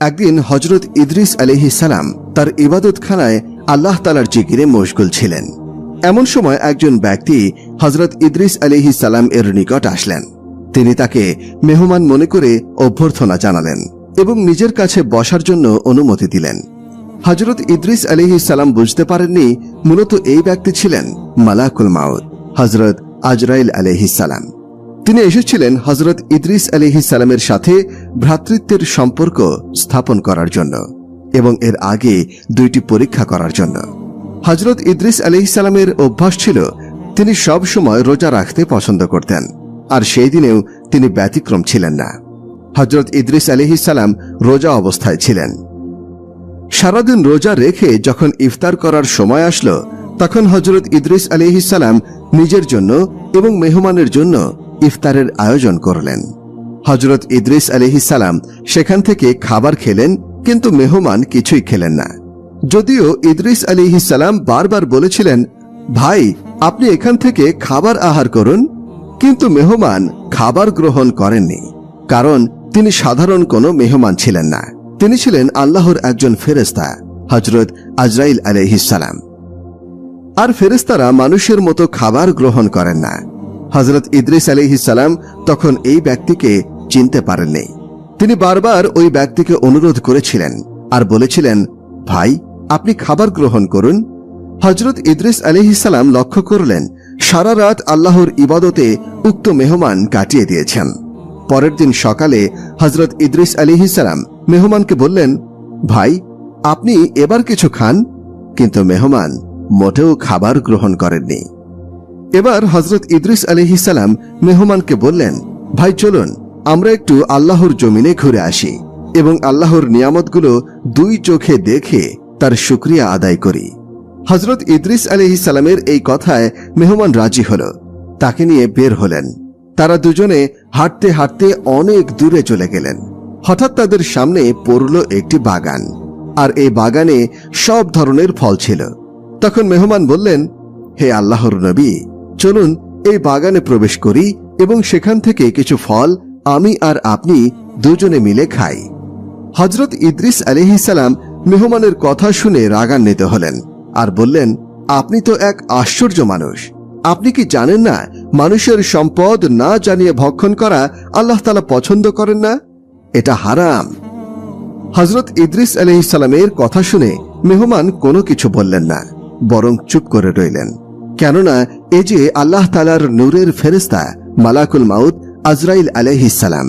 একদিন হজরত ইদ্রিস আলহি সালাম তার ইবাদতখানায় আল্লাহ তালার জিকিরে মশগুল ছিলেন। এমন সময় একজন ব্যক্তি হজরত ইদ্রিস আলিহি সালাম এর নিকট আসলেন। তিনি তাকে মেহমান মনে করে অভ্যর্থনা জানালেন এবং নিজের কাছে বসার জন্য অনুমতি দিলেন। হজরত ইদ্রিস আলিহি সালাম বুঝতে পারেননি মূলত এই ব্যক্তি ছিলেন মালাকুল মাউদ হজরত আজরাইল আলহি সালাম। তিনি এসেছিলেন হজরত ইদ্রিস আলিহি সালামের সাথে ভ্রাতৃত্বের সম্পর্ক স্থাপন করার জন্য এবং এর আগে দুইটি পরীক্ষা করার জন্য। হজরত ইদ্রিস আলিহি সালামের অভ্যাস ছিল, তিনি সব সময় রোজা রাখতে পছন্দ করতেন, আর সেই দিনেও তিনি ব্যতিক্রম ছিলেন না। হজরত ইদ্রিস আলিহি সালাম রোজা অবস্থায় ছিলেন। সারাদিন রোজা রেখে যখন ইফতার করার সময় আসলো, তখন হজরত ইদ্রিস আলিহিসাল্লাম নিজের জন্য এবং মেহমানের জন্য ইফতারের আয়োজন করলেন। হজরত ইদ্রিস আলিহিসাল্লাম সেখান থেকে খাবার খেলেন, কিন্তু মেহমান কিছুই খেলেন না। যদিও ইদ্রিস আলিহিসাল্লাম বারবার বলেছিলেন, ভাই, আপনি এখান থেকে খাবার আহার করুন। কিন্তু মেহমান খাবার গ্রহণ করেননি, কারণ তিনি সাধারণ কোনো মেহমান ছিলেন না। তিনি ছিলেন আল্লাহর একজন ফেরেস্তা হজরত আজরাইল আলহিসাল্লাম আর ফেরেস্তারা মানুষের মতো খাবার গ্রহণ করেন না। হজরত ইদ্রিস আলহিসাল্লাম তখন এই ব্যক্তিকে চিনতে পারেননি। তিনি বারবার ওই ব্যক্তিকে অনুরোধ করেছিলেন আর বলেছিলেন, ভাই, আপনি খাবার গ্রহণ করুন। হজরত ইদ্রিস আলহিসাল্লাম লক্ষ্য করলেন, সারা রাত আল্লাহর ইবাদতে উক্ত মেহমান কাটিয়ে দিয়েছেন। পরের দিন সকালে হজরত ইদ্রিস আলিহিসাল্লাম মেহমানকে বললেন, ভাই, আপনি এবার কিছু খান। কিন্তু মেহমান মোটেও খাবার গ্রহণ করেননি। এবার হজরত ইদ্রিস আলিহিসাল্লাম মেহমানকে বললেন, ভাই, চলুন, আমরা একটু আল্লাহর জমিনে ঘুরে আসি এবং আল্লাহর নিয়ামতগুলো দুই চোখে দেখে তার শুক্রিয়া আদায় করি। হজরত ইদ্রিস আলিহিসাল্লামের এই কথায় মেহমান রাজি হল। তাকে নিয়ে বের হলেন। তারা দুজনে হাঁটতে হাঁটতে অনেক দূরে চলে গেলেন। হঠাৎ তাদের সামনে পড়ল একটি বাগান আর এই বাগানে সব ধরনের ফল ছিল। তখন মেহমান বললেন, হে আল্লাহর নবী চলুন এই বাগানে প্রবেশ করি এবং সেখান থেকে কিছু ফল আমি আর আপনি দুজনে মিলে খাই। হজরত ইদ্রিস আলিহিসাল্লাম মেহমানের কথা শুনে রাগান্বিত হলেন আর বললেন, আপনি তো এক আশ্চর্য মানুষ। আপনি কি জানেন না মানুষের সম্পদ না জানিয়ে ভক্ষণ করা আল্লাহ তালা পছন্দ করেন না? এটা হারাম। হজরত ইদ্রিস আলহিসাল্লামের কথা শুনে মেহমান কোনো কিছু বললেন না, বরং চুপ করে রইলেন। কেননা এ যে আল্লাহ তালার নূরের ফেরেস্তা মালাকুল মাউদ আজরাইল আলহিসাল্লাম